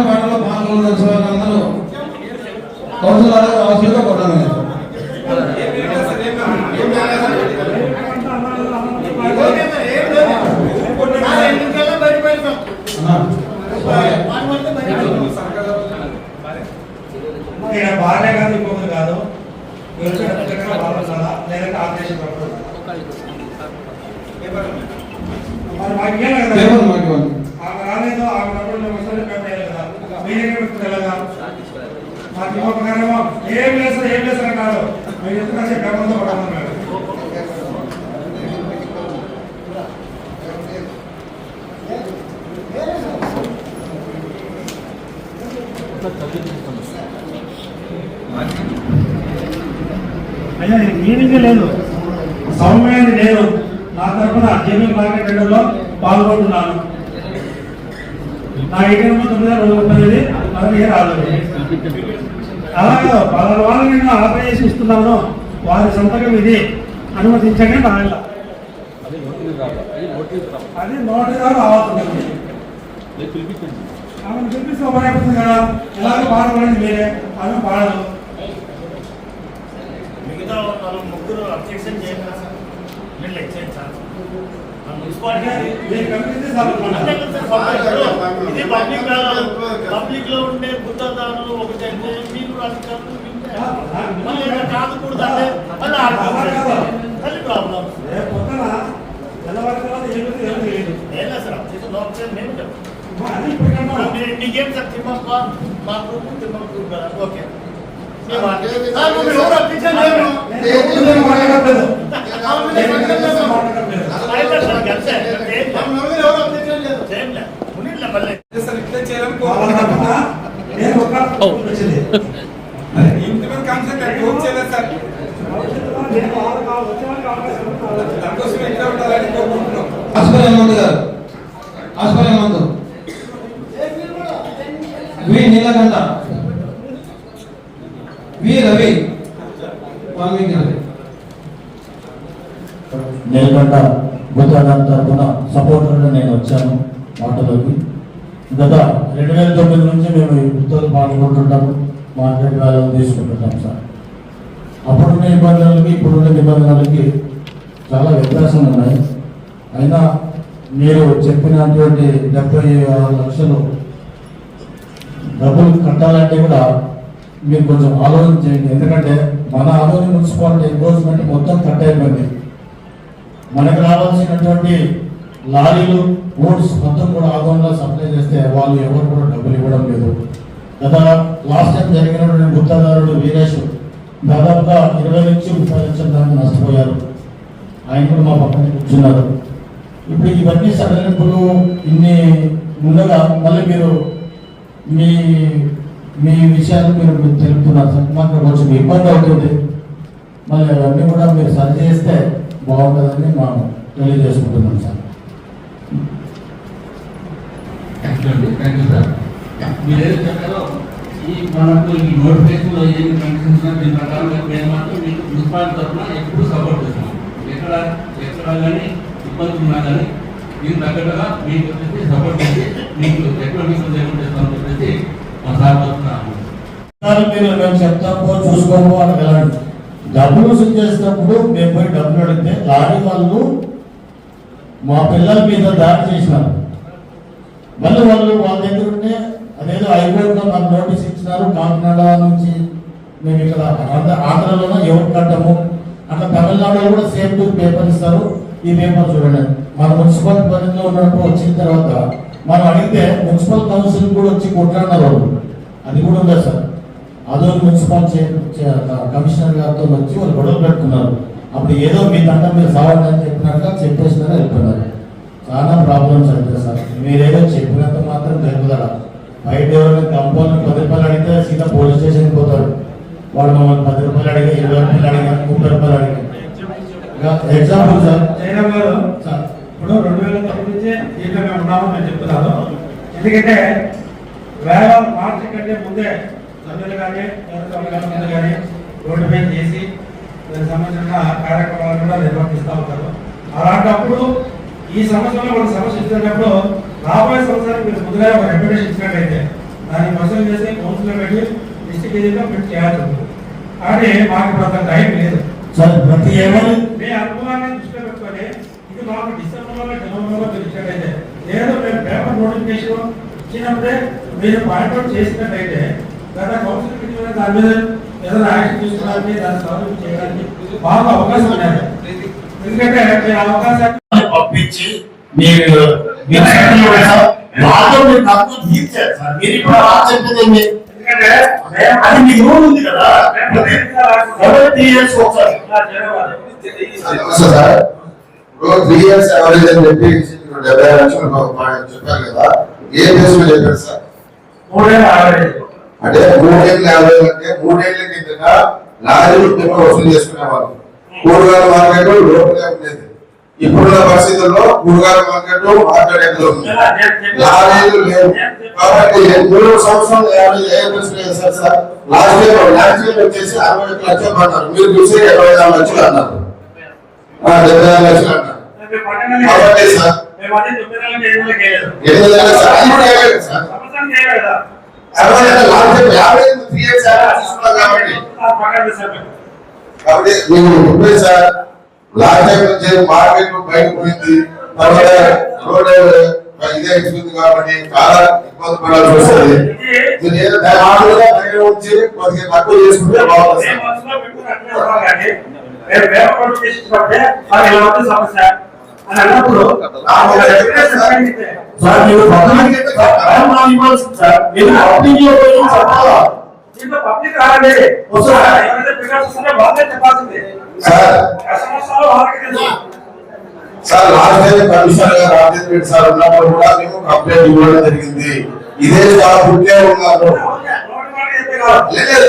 Juan ఇంకొకరేమో ఏం లేదు ఏం లేదు అంటారు మీరు అయ్యా మీనింగ్ లేదు. సౌమ్యాన్ని నేను నా తరఫున జేబీ మార్కెట్ పాల్గొంటున్నాను. నా ఏటీఎం తొమ్మిది రెండు ముప్పై ఐదు మనకి రాలేదు. అలాగే పలానా వాళ్ళు నేను చేసి ఇస్తున్నాను వారి సంతకం ఇది. అనుమతించండి నా ఇళ్ళ. అది నోటిగా రావుతుంది ఆమెను పిలిపిస్తే ఉపయోగపడుతుంది కదా ఎలాగో పాడబడింది మీరే. ఆమె పాడదు. మిగతా వాళ్ళు ముగ్గురు అబ్జెక్షన్ సార్ సార్. పబ్లిక్ ఇది పబ్లిక్ కాదు. పబ్లిక్లో ఉండే బుద్ధదారులు ఒకటి అంటే లేదు సార్ తిమ్మప్ప మా గ్రూప్ తిమ్మప్ప గ్రూప్ కదా ఓకే. నేను మాట్లాడట్లేదు. అయితే సార్, అంతే. ఏం లేదు. ఏం లేదు. ఉన్నిట్లే మళ్ళీ వాళ్ళ తరఫున నేను ఒక వచ్చింది నేను వాళ్ళ కావాలి, వచ్చే వాళ్ళకి అవకాశం ఇవ్వాలి. As per Hemant garu as per Hemant V Neelakanta V Ravi Valmiki Ravi తరఫున సపోర్టర్గా నేను వచ్చాను మాటలోకి. గత రెండు వేల తొమ్మిది నుంచి మేము ఈ వృత్తులు పాల్గొంటుంటాము మార్కెట్ వ్యాల్యూ తీసుకుంటుంటాం సార్. అప్పుడున్న నిబంధనలకి ఇప్పుడున్న నిబంధనలకి చాలా వ్యత్యాసం ఉన్నాయి. అయినా మీరు చెప్పినటువంటి డెబ్బై ఆరు లక్షలు డబ్బులు కట్టాలంటే కూడా మీరు కొంచెం ఆలోచన చేయండి. ఎందుకంటే మన ఆలోచన మున్సిపాలిటీ ఎంక్రోచ్మెంట్ మొత్తం కట్ అయిపోయింది. మనకు రావాల్సినటువంటి లారీలు బోట్స్ మొత్తం కూడా ఆగోన్లో సప్లై చేస్తే వాళ్ళు ఎవరు కూడా డబ్బులు ఇవ్వడం లేదు. గత లాస్ట్ టైం జరిగినటువంటి గుత్తదారుడు వీరేష్ దాదాపుగా ఇరవై నుంచి ముప్పై లక్షల దాకా నష్టపోయారు. ఆయన కూడా మా పక్కన కూర్చున్నారు. ఇప్పుడు ఇవన్నీ సడలింపులు ఇన్ని ఉండగా మళ్ళీ మీరు మీ మీ విషయాలు మీరు మీరు తెలుపుతున్నారు సార్ మాకు కొంచెం ఇబ్బంది అవుతుంది. మళ్ళీ అవన్నీ కూడా మీరు సరి చేస్తే బాగుంటుందని మనం తెలియజేసుకుంటున్నాం sir. Thank you thank you sir మీరు చెప్పారో ఈ మనకు ఈ నోటిఫికేషన్లో ఏమి కండిషన్స్ దీని ప్రకారం మేము మాత్రం మీకు మున్సిపాలిటీ తరఫున ఎప్పుడు సపోర్ట్ చేస్తున్నాం. ఎక్కడ ఎక్కడ కానీ ఇబ్బందులు ఉన్నా కానీ దీని తగ్గట్టుగా మీకు వచ్చేసి సపోర్ట్ చేసి మీకు ఎక్కడ మీకు చేస్తామని చెప్పేసి మా సార్ తరఫున మీరు మేము చెప్తాము చూసుకోము అని వెళ్ళండి. డబ్బులు వసూలు చేసినప్పుడు మేము పోయి డబ్బులు అడిగితే లారీ వాళ్ళు మా పిల్లల మీద దాడి చేసినారు. మళ్ళీ వాళ్ళు వాళ్ళ దగ్గర ఉంటే అదేదో హైకోర్టులో మాకు నోటీస్ ఇచ్చినారు కాకినాడ నుంచి మేము ఇక్కడ ఆంధ్ర ఆంధ్రలోనో ఎవరు కట్టము. అట్లా తమిళనాడులో కూడా సేమ్ టూ పేపర్ ఇస్తారు ఈ పేపర్ చూడండి. మన మున్సిపల్ పరిధిలో ఉన్నప్పుడు వచ్చిన తర్వాత మనం అడిగితే మున్సిపల్ కౌన్సిల్ కూడా వచ్చి కొట్లాడినారు వాళ్ళు. అది కూడా ఉంది సార్? అదో మున్సిపల్ కమిషనర్ గారితో వచ్చి వాళ్ళు గొడవ పెట్టుకున్నారు. అప్పుడు ఏదో మీ దండ మీరు సావండి అని చెప్పినట్టుగా చెప్పేసినారు వెళ్ళిపోయినారు. చాలా ప్రాబ్లమ్స్ అయితే సార్. మీరేదో చెప్పినంత మాత్రం జరుగుదల. బయట ఎవరైనా కంపౌండ్ పది రూపాయలు అడిగితే సీదా పోలీస్ స్టేషన్కి పోతాడు. వాడు మమ్మల్ని పది రూపాయలు అడిగా ఇరవై రూపాయలు అడిగా ముప్పై రూపాయలు అడిగా. Example sir. జయరామ్ గారు సార్. ఇప్పుడు రెండు వేల తొమ్మిది నుంచి దీంట్లో మేము ఉన్నామని నేను చెప్తున్నాను. ఎందుకంటే వేల మార్చి కంటే ముందే సభ్యులు కానీ ప్రభుత్వాలు కానీ రోడ్డు మీద చేసి సంబంధించిన కార్యక్రమాలు కూడా నిర్వర్తిస్తూ ఉంటారు. అలాంటప్పుడు ఈ సంవత్సరంలో వాళ్ళకి సమస్య ఇచ్చినప్పుడు రాబోయే సంవత్సరానికి మీరు ముందుగా ఒక రెప్యుటేషన్ ఇచ్చినట్లయితే దాన్ని మసలు చేసి కౌన్సిల్లో పెట్టి డిస్ట్రిక్ట్ ఏరియాలో పెట్టి చేయాల్సి ఉంటుంది. కానీ మాకు ఇప్పుడు టైం లేదు. ప్రతి ఏమని మీ అనుభవాన్ని దృష్టిలో పెట్టుకొని ఇది మాకు డిసెంబర్లో జనవరిలో పిలిచినట్టయితే లేదు మేము పేపర్ నోటిఫికేషన్ ఇచ్చినప్పుడే మీరు పాయింట్అవుట్ చేసినట్టయితే గత కౌన్సిల్ మీటింగ్లో దాని మీద ఏదైనా యాక్షన్ తీసుకోవడానికి దాన్ని సాల్వ్ చేయడానికి మాకు అవకాశం ఎందుకంటే అవకాశాన్ని పంపించి మీరు మీరు సెటిల్ అవ్వండి సార్. వాళ్ళతో మీరు తక్కువ తీర్చారు సార్. మీరు ఇప్పుడు అలా చెప్పేది ఏంటి? ఎందుకంటే మేము అది మీ రూల్ ఉంది కదా. ఎవరు త్రీ ఇయర్స్ ఒకసారి? నమస్తే సార్ ఇప్పుడు త్రీ ఇయర్స్ యావరేజ్ అని చెప్పి మీరు డెబ్బై ఐదు లక్షలు ఒక మాట చెప్పారు కదా. ఏ బేస్ చెప్పారు సార్? మూడేళ్ళ అంటే మూడేళ్ళు యావరేజ్ అంటే మూడేళ్ళ కింద లారీలు కింద వసూలు చేసుకునేవాళ్ళు కూరగాయల మార్కెట్ లోపలే ఉండేది. ఇప్పుడున్న పరిస్థితుల్లో కూరగాయల మార్కెట్ ఉంది? లారీలు లేవు. కాబట్టి మూడు సంవత్సరాలు యాభై sir sir. Last year last year వచ్చేసి అరవై ఒక్క లక్షలు మీరు చూసి ఇరవై నాలుగు లక్షలు అన్నారు. డెబ్బై నాలుగు లక్షలు అన్నారు. కాబట్టి సార్ మేము. ఎనిమిది సార్ అది కూడా వేయలేదు సార్. అరవై లాస్ట్ యాభై త్రీ ఇయర్స్ తీసుకున్నాం కాబట్టి. కాబట్టి నేను చెప్పే సార్ లాస్ట్ టైం నుంచి మార్కెట్ బయట పోయింది. తర్వాత రోడ్ ఇదే ఇస్తుంది కాబట్టి చాలా ఇబ్బంది పడాల్సి వస్తుంది. మీరు ఏదో మామూలుగా బయట ఉంచి కొద్దిగా తక్కువ చేసుకుంటే బాగుంటుంది. సమస్య? అని అన్నప్పుడు సార్. మీరు ఇవ్వాల్సింది సార్ మీరు పబ్లిక్లో పోయి చెప్పాలా? దీంట్లో పబ్లిక్ రావాలి వస్తుందా? ఎవరైతే ఫిగర్స్ వస్తున్నాయో వాళ్ళే చెప్పాల్సింది. సార్. కస్టమర్స్ వాళ్ళకి తెలుసు. సార్ లాస్ట్ టైం కమిషనర్ గారు రాజేంద్ర రెడ్డి సార్ ఉన్నప్పుడు కూడా మేము కంప్లైంట్ ఇవ్వడం జరిగింది. ఇదే సార్ పుట్టే ఉన్నారు. లేదు,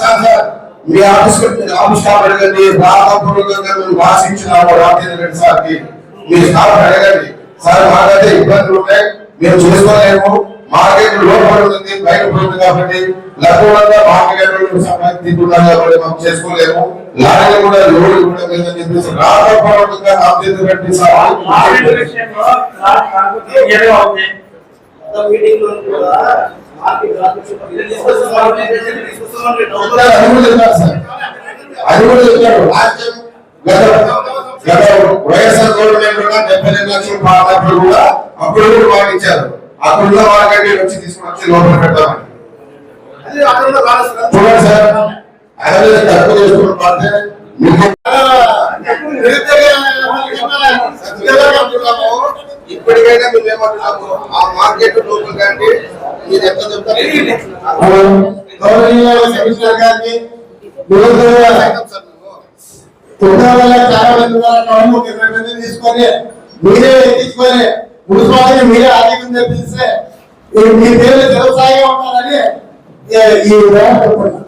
సార్ సార్, మీ ఆఫీస్ ఆఫీస్ స్టాఫ్ అడగండి రాతపూర్వకంగా మేము భాషించినాము రాజేంద్ర రెడ్డి సార్కి మీ స్టాఫ్ అడగండి. సార్ మాకైతే ఇబ్బందులు ఉన్నాయి. మేము చేసుకోలేము. మార్కెట్ లోపల ఉంది బయట ఉంది కాబట్టి లఘువుగా మార్కెట్ సంబంధించుకున్నాం కాబట్టి మనం చేసుకోలేము. లారీలు కూడా లోడ్లు కూడా మీద చెప్పేసి రాతపూర్వకంగా రాజేంద్ర రెడ్డి ఆ సార్ మీటింగ్లో కూడా అది కూడా సార్ గత గత వైఎస్ఆర్ గవర్నమెంట్ కూడా డెబ్బై రెండు లక్షలు పాడినప్పుడు కూడా అప్పుడు కూడా మాకు ఇచ్చారు అప్పుడున్న వచ్చి తీసుకుని వచ్చి లోపల పెడతామని అది చూడండి సార్ యావరేజ్ తక్కువ చేసుకుని ఇప్పటికైనా మేము ఏమంటున్నాము ఆ మార్కెట్ లోపల కంటే కమిషనర్ గారికి తీసుకొని మీరే ఎక్కించుకొని మున్సిపాలిటీ మీరే ఆర్థికం తెప్పిస్తే మీ పేరు వ్యవసాయం ఉంటారని ఈ- ఈ ఉదాహరణ చెప్పుకున్నాను.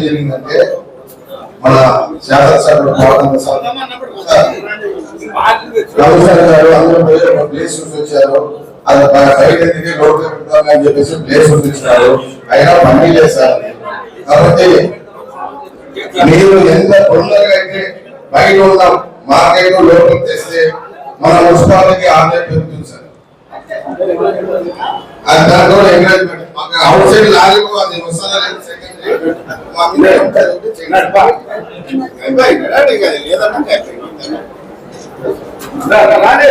జరిగిందంటే మన శాసనసభ్యుడు గౌతమ్ సార్ గారు అందరూ ప్లేస్ చూసి వచ్చారు అది బయట రోడ్డు మీద పెడతాం అని చెప్పేసి ప్లేస్ చూపించినారు అయినా పని లేదు సార్. కాబట్టి మీరు ఎంత తొందరగా అయితే బయట ఉన్న మార్కెట్ లోపలికి తెస్తే మన మున్సిపాలిటీకి ఆదాయం పెరుగుతుంది సార్. అది దాంట్లో ఎంకరేజ్మెంట్ మాకు అవుట్ సైడ్ లారీకు అది వస్తుందా లేదంటే రాడే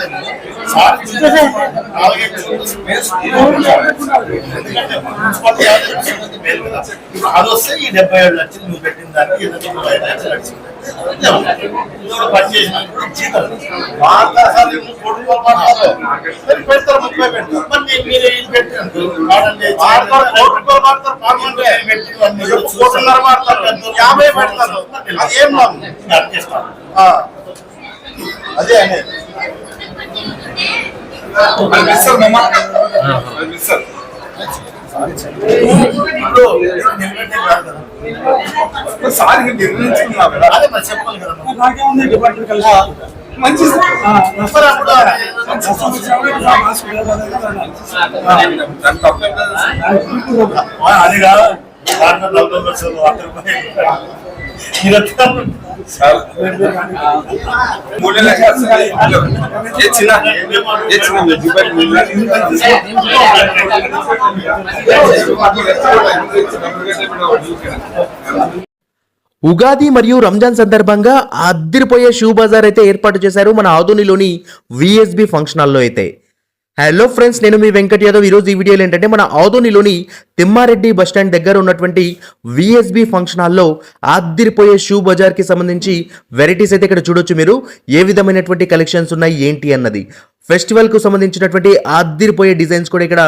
అది వస్తే ఈ డెబ్బై ఏడు లక్షలు నువ్వు పెట్టిన దానికి ఇరవై తొంభై ఐదు లక్షలు వచ్చింది. నువ్వు కూడా పని చేసినప్పుడు జీతం వాడతా సార్ నువ్వు కోటి రూపాయలు వాడతారు మరి పెడతారు ముప్పై పెడతారు మరి నేను మీరు ఏం పెట్టారు వాడండి వాడతారు కోటి రూపాయలు వాడతారు పార్లమెంట్ పెట్టి కోటిన్నర వాడతారు యాభై పెడతారు అది ఏం లాభం అర్థం చేస్తాను ఆ. అదే అనేది డిపార్ట్మెంట్ కలిసి మంచి అది కాదు ఉగాది మరియు రంజాన్ సందర్భంగా అద్దరిపోయే షూ బజార్ అయితే ఏర్పాటు చేశారు మన ఆదోనిలోని విఎస్బి ఫంక్షన్ హాల్లో అయితే. హలో ఫ్రెండ్స్ నేను మీ వెంకట్ యాదవ్. ఈరోజు ఈ వీడియోలో ఏంటంటే మన ఆదోనిలోని తిమ్మారెడ్డి బస్టాండ్ దగ్గర ఉన్నటువంటి విఎస్బి ఫంక్షన్ హాల్లో ఆద్దిరిపోయే షూ బజార్కి సంబంధించి వెరైటీస్ అయితే ఇక్కడ చూడొచ్చు మీరు. ఏ విధమైనటువంటి కలెక్షన్స్ ఉన్నాయి ఏంటి అన్నది. ఫెస్టివల్కు సంబంధించినటువంటి ఆద్దిరిపోయే డిజైన్స్ కూడా ఇక్కడ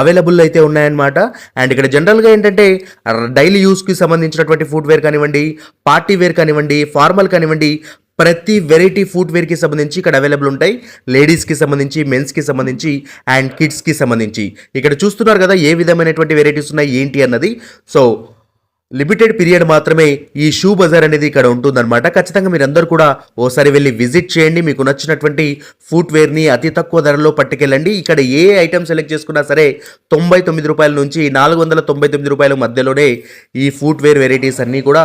అవైలబుల్ అయితే ఉన్నాయన్నమాట. అండ్ ఇక్కడ జనరల్గా ఏంటంటే డైలీ యూస్కి సంబంధించినటువంటి ఫుట్వేర్ కానివ్వండి పార్టీ వేర్ కానివ్వండి ఫార్మల్ కానివ్వండి ప్రతి వెరైటీ ఫుట్వేర్కి సంబంధించి ఇక్కడ అవైలబుల్ ఉంటాయి. లేడీస్కి సంబంధించి మెన్స్కి సంబంధించి అండ్ కిడ్స్కి సంబంధించి. ఇక్కడ చూస్తున్నారు కదా ఏ విధమైనటువంటి వెరైటీస్ ఉన్నాయి ఏంటి అన్నది. సో లిమిటెడ్ పీరియడ్ మాత్రమే ఈ షూ బజార్ అనేది ఇక్కడ ఉంటుందన్నమాట. ఖచ్చితంగా మీరందరూ కూడా ఓసారి వెళ్ళి విజిట్ చేయండి. మీకు నచ్చినటువంటి ఫుట్వేర్ని అతి తక్కువ ధరలో పట్టుకెళ్ళండి. ఇక్కడ ఏ ఐటమ్ సెలెక్ట్ చేసుకున్నా సరే తొంభై తొమ్మిది రూపాయల నుంచి నాలుగు వందల తొంభై తొమ్మిది రూపాయల మధ్యలోనే ఈ ఫుట్వేర్ వెరైటీస్ అన్నీ కూడా